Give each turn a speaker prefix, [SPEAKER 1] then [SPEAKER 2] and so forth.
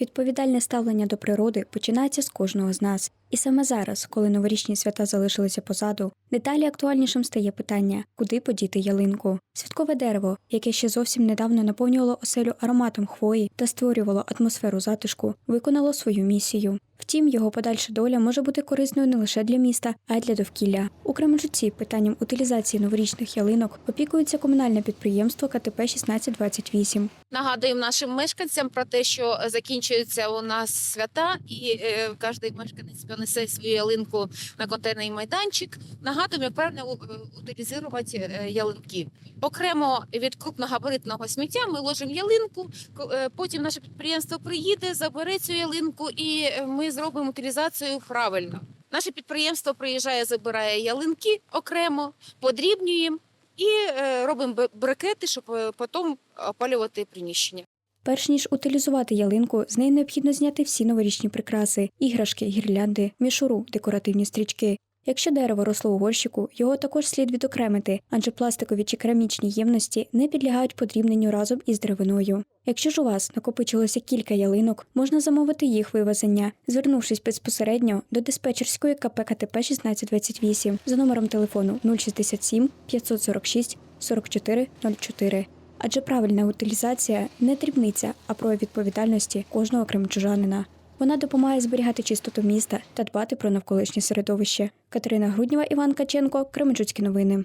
[SPEAKER 1] Відповідальне ставлення до природи починається з кожного з нас. І саме зараз, коли новорічні свята залишилися позаду, деталі актуальнішим стає питання, куди подіти ялинку. Святкове дерево, яке ще зовсім недавно наповнювало оселю ароматом хвої та створювало атмосферу затишку, виконало свою місію. Втім, його подальша доля може бути корисною не лише для міста, а й для довкілля. У Кременчуці питанням утилізації новорічних ялинок опікується комунальне підприємство КТП 1628.
[SPEAKER 2] Нагадуємо нашим мешканцям про те, що закінчуються у нас свята, і е, кожен мешканець понесе свою ялинку на контейнерний майданчик. Нагадуємо, як правильно утилізувати е, ялинки. Окремо від крупногабаритного сміття ми ложимо ялинку. е, Потім наше підприємство приїде, забере цю ялинку, і е, ми зробимо утилізацію правильно. Наше підприємство приїжджає, забирає ялинки окремо, подрібнюємо і е, робимо брикети, щоб е, потім опалювати приміщення.
[SPEAKER 1] Перш ніж утилізувати ялинку, з неї необхідно зняти всі новорічні прикраси, іграшки, гірлянди, мішуру, декоративні стрічки. Якщо дерево росло у горщику, його також слід відокремити, адже пластикові чи керамічні ємності не підлягають подрібненню разом із деревиною. Якщо ж у вас накопичилося кілька ялинок, можна замовити їх вивезення, звернувшись безпосередньо до диспетчерської КП КТП 1628 за номером телефону 067 546 44 04. Адже правильна утилізація не дрібниця, а прояв відповідальності кожного кримчужанина. Вона допомагає зберігати чистоту міста та дбати про навколишнє середовище. Катерина Груднєва, Іван Каченко, Кременчуцькі новини.